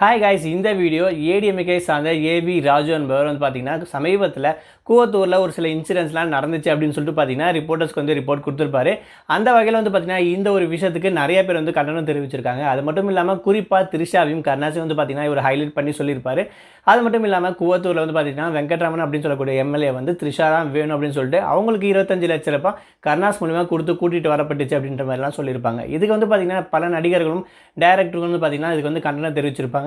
Hi guys இந்த video ADMK சார்ந்த AV Raju என்பவர் வந்து பார்த்தீங்கன்னா சமீபத்தில் கூவத்தூரில் ஒரு சில இன்சிடென்ட்ஸ்லாம் நடந்துச்சு அப்படின்னு சொல்லிட்டு பார்த்தீங்கன்னா ரிப்போர்ட்டர்ஸ்க்கு வந்து ரிப்போர்ட் கொடுத்துருப்பாரு. அந்த வகையில் வந்து பார்த்தீங்கன்னா இந்த ஒரு விஷயத்துக்கு நிறைய பேர் வந்து கண்டனம் தெரிவிச்சிருக்காங்க. அது மட்டும் இல்லாமல் குறிப்பாக திரிஷாவையும் கருணாசி வந்து பார்த்தீங்கன்னா இவர் ஹைலைட் பண்ணி சொல்லியிருப்பாரு. அது மட்டும் இல்லாமல் கூவத்தூரில் வந்து பார்த்தீங்கன்னா வெங்கட்ராமன் அப்படின்னு சொல்லக்கூடிய எம்எல்ஏ வந்து த்ரிஷா தான் வேணும் அப்படின்னு சொல்லிட்டு அவங்களுக்கு இருபத்தஞ்சு லட்ச ரூபாய் கருணாஸ் மூலிமா கொடுத்து கூட்டிகிட்டு வரப்பட்டுச்சு அப்படின்ற மாதிரிலாம் சொல்லியிருப்பாங்க. இதுக்கு வந்து பார்த்தீங்கன்னா பல நடிகர்களும் டேரக்டர்களும் வந்து பார்த்தீங்கன்னா இதுக்கு வந்து கண்டனம் தெரிவிச்சிருப்பாங்க.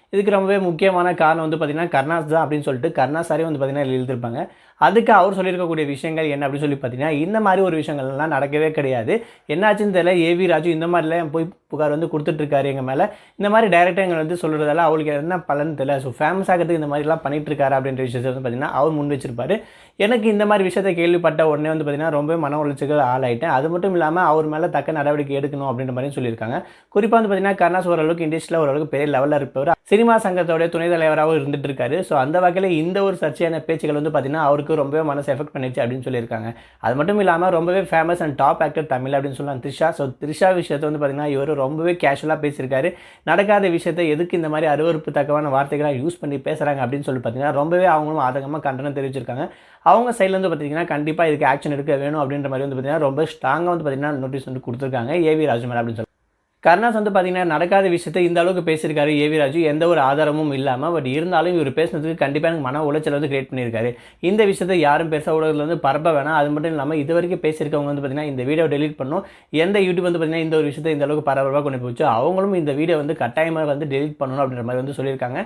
இதுக்கு ரொம்பவே முக்கியமான காரணம் வந்து பார்த்தீங்கன்னா கர்ணாஸ் தான் அப்படின்னு சொல்லிட்டு கர்ணாசாரே வந்து பார்த்தீங்கன்னா எழுதியிருப்பாங்க. அதுக்கு அவர் சொல்லியிருக்கக்கூடிய விஷயங்கள் என்ன அப்படின்னு சொல்லி பார்த்தீங்கன்னா இந்த மாதிரி ஒரு விஷயங்கள்லாம் நடக்கவே கிடையாது. என்னாச்சுன்னு தெரியல ஏவி ராஜு இந்த மாதிரிலாம் போய் புகார் வந்து கொடுத்துட்ருக்காரு எங்கள் மேலே. இந்த மாதிரி டேரெக்டாக எங்களை வந்து சொல்கிறதால அவளுக்கு என்ன பலன் தெரியல. ஸோ ஃபேமஸ் ஆகிறதுக்கு இந்த மாதிரிலாம் பண்ணிட்டு அப்படின்ற விஷயத்தை வந்து பார்த்தீங்கன்னா அவர் முன் வச்சிருப்பார். எனக்கு இந்த மாதிரி விஷயத்தை கேள்விப்பட்ட உடனே வந்து பார்த்தீங்கன்னா ரொம்ப மன உளைச்சிகள் ஆளாயிட்டேன். அது மட்டும் இல்லாமல் அவர் மேலே தக்க நடவடிக்கை எடுக்கணும் அப்படின்ற மாதிரி சொல்லியிருக்காங்க. குறிப்பாக வந்து பார்த்தீங்கன்னா கருணாஸ் ஓரளவுக்கு இண்டஸ்ட்ரியில் ஓரளவுக்கு பெரிய லெவலில் இருப்பவர். சினிமா சங்கத்தோடைய துணைத் தலைவராகவும் இருந்துட்டு இருக்காரு ஸோ அந்த வகையில் இந்த ஒரு சர்ச்சையான பேச்சுகள் வந்து பார்த்தீங்கன்னா அவருக்கு ரொம்பவே மனசு எஃபெக்ட் பண்ணிச்சு அப்படின்னு சொல்லியிருக்காங்க. அது மட்டும் இல்லாமல் ரொம்பவே famous and top actor Tamil அப்படின்னு சொல்லலாம் த்ரிஷா. ஸோ த்ரிஷா விஷயத்தை வந்து பார்த்தீங்கன்னா இவர் ரொம்பவே கேஷுவலாக பேசியிருக்காரு. நடக்காத விஷயத்தை எதுக்கு இந்த மாதிரி அருவறுப்பு தக்கவான வார்த்தைகளாக யூஸ் பண்ணி பேசுகிறாங்க அப்படின்னு சொல்லி பார்த்தீங்கன்னா ரொம்பவே அவங்களும் ஆதங்கமாக கண்டனம் தெரிவிச்சிருக்காங்க. அவங்க சைட்லேருந்து பார்த்தீங்கன்னா கண்டிப்பாக இதுக்கு ஆக்ஷன் எடுக்க வேணும் அப்படின்ற மாதிரி வந்து பார்த்தீங்கன்னா ரொம்ப ஸ்ட்ராங்காக வந்து பார்த்தீங்கன்னா நோட்டீஸ் வந்து கொடுத்துருக்காங்க. ஏவி ராஜ்மேல் அப்படின்னு சொல்லி. கருணாஸ் வந்து பார்த்தீங்கன்னா நடக்காத விஷயத்தை இந்த அளவுக்கு பேசியிருக்காரு ஏவிராஜு எந்த ஒரு ஆதாரமும் இல்லாமல் பட் இருந்தாலும் இவர் பேசுனதுக்கு கண்டிப்பாக எனக்கு மன உளைச்சல் வந்து கிரியேட் பண்ணியிருக்காரு. இந்த விஷயத்தை யாரும் பெருசாக ஊடகத்தில் வந்து பரப்ப வேணாம். அது மட்டும் இல்லாமல் இது வரைக்கும் பேசியிருக்கவங்க வந்து பார்த்தீங்கன்னா இந்த வீடியோ டெலிட் பண்ணும். எந்த யூடியூப் வந்து பார்த்தீங்கன்னா இந்த ஒரு விஷயத்தை இந்த அளவுக்கு பரபரப்பாக கொண்டு போச்சு அவங்களும் இந்த வீடியோ வந்து கட்டாயமாக வந்து டெலிட் பண்ணணும் அப்படின்ற மாதிரி வந்து சொல்லியிருக்காங்க.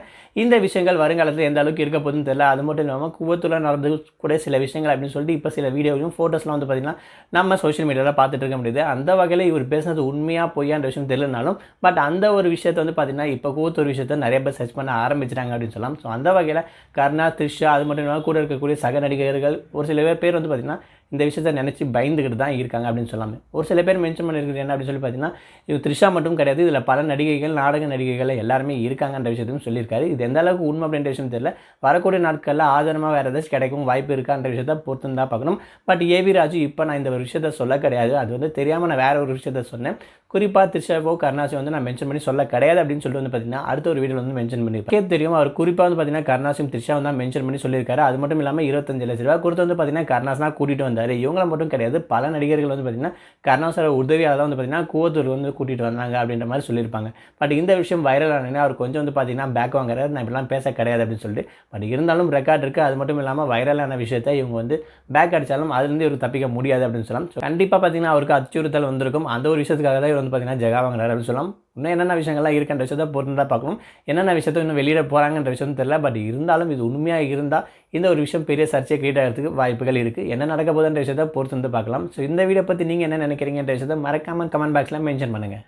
இந்த விஷயங்கள் வருங்காலத்தில் எந்த அளவுக்கு இருக்க போதுன்னு தெரியல. அது மட்டும் இல்லாமல் குவத்தில் நடந்து கூட சில விஷயங்கள் அப்படின்னு சொல்லிட்டு இப்போ சில வீடியோவையும் ஃபோட்டோஸ்லாம் வந்து பார்த்தீங்கன்னா நம்ம சோஷியல் மீடியாவில் பார்த்துட்டு இருக்க முடியுது. அந்த வகையில் இவர் பேசுனது உண்மையாக பொய்யான்ற விஷயம் தெரியலனாலும் பட் அந்த ஒரு விஷயத்தை வந்து பார்த்திங்கன்னா இப்போ கூத்து ஒரு விஷயத்தை நிறைய பேர் சர்ச் பண்ண ஆரம்பிச்சிட்டாங்க அப்படின்னு சொல்லலாம். ஸோ அந்த வகையில் கர்ணா த்ரிஷா அது மட்டும் இல்லாமல் கூட இருக்கக்கூடிய சக நடிகர்கள் ஒரு சில பேர் பேர் வந்து பார்த்தீங்கன்னா இந்த விஷயத்த நினச்சி பயந்துக்கிட்டு தான் இருக்காங்க அப்படின்னு சொல்லாமல் ஒரு சில பேர் மென்ஷன் பண்ணியிருக்கிறது என்ன அப்படின்னு சொல்லி பார்த்தீங்கன்னா இது த்ரிஷா மட்டும் கிடையாது இதில் பல நடிகைகள் நாடக நடிகைகள் எல்லாருமே இருக்காங்கன்ற விஷயத்தையும் சொல்லியிருக்காரு. இது எந்த அளவுக்கு உண்மை அப்படின்ற விஷயம் தெரியல. வரக்கூடிய நாட்களில் ஆதாரமாக வேறு ஏதாச்சும் கிடைக்கும் வாய்ப்பு இருக்கான்ற விஷயத்த பொறுத்து தான் பார்க்கணும். பட் ஏவி ராஜு இப்போ நான் இந்த ஒரு விஷயத்த சொல்ல கிடையாது. அது வந்து தெரியாமல் நான் வேறு ஒரு விஷயத்த சொன்னேன். குறிப்பாக த்ரிஷாவோ கருணாசி வந்து நான் மென்ஷன் பண்ணி சொல்ல கிடையாது அப்படின்னு சொல்லிட்டு வந்து பார்த்தீங்கன்னா அடுத்த ஒரு வீடியோ வந்து மென்ஷன் பண்ணியிருக்கேன் தெரியும் அவர் குறிப்பாக வந்து பார்த்தீங்கன்னா கருணாசியும் த்ரிஷாவும் தான் மென்ஷன் பண்ணி சொல்லியிருக்காரு. அது மட்டும் இல்லாமல் இருபத்தஞ்சு லட்ச ரூபா கொடுத்து வந்து பார்த்தீங்கன்னா கருணாஸ் கூட்டிகிட்டு வந்து வந்தார். இவங்களை மட்டும் கிடையாது பல நடிகர்கள் வந்து பார்த்தீங்கன்னா கருணாசோட உதவியால் தான் வந்து பார்த்தீங்கன்னா கூவத்தூர் வந்து கூட்டிகிட்டு வந்தாங்க அப்படின்ற மாதிரி சொல்லியிருப்பாங்க. பட் இந்த விஷயம் வைரல் ஆனதுன்னா அவர் கொஞ்சம் வந்து பார்த்தீங்கன்னா பேக் வாங்குறாரு. நான் இப்படிலாம் பேச கிடையாது அப்படின்னு சொல்லிட்டு. பட் இருந்தாலும் ரெக்கார்ட் இருக்குது அது மட்டும் இல்லாமல் வைரலான விஷயத்தை இவங்க வந்து பேக் அடித்தாலும் அதுலேருந்து இவர் தப்பிக்க முடியாது அப்படின்னு சொல்லலாம். ஸோ கண்டிப்பாக பார்த்தீங்கன்னா அவருக்கு அச்சுறுத்தல் வந்திருக்கும். அந்த ஒரு விஷயத்துக்காக தான் இவர் வந்து பார்த்தீங்கன்னா ஜெகா வாங்குறாரு அப்படின்னு சொல்லலாம். இன்னும் என்னென்ன விஷயங்கள்லாம் இருக்கின்ற விஷயத்தை பொறுத்து பார்க்கணும். என்னென்ன விஷயத்தை இன்னும் வெளியிட போகிறாங்கன்ற விஷயம் தெரியல. பட் இருந்தாலும் இது உண்மையாக இருந்தால் இந்த ஒரு விஷயம் பெரிய சர்ச்சை கிரியேட் ஆகிறதுக்கு வாய்ப்புகள் இருக்குது என்ன நடக்க போதுன்ற விஷயத்தை பொறுத்து வந்து பார்க்கலாம். ஸோ இந்த வீடியோ பற்றி நீங்கள் என்ன நினைக்கிறீங்கன்ற விஷயத்தை மறக்காமல் கமெண்ட் பாக்ஸில் மென்ஷன் பண்ணுங்கள்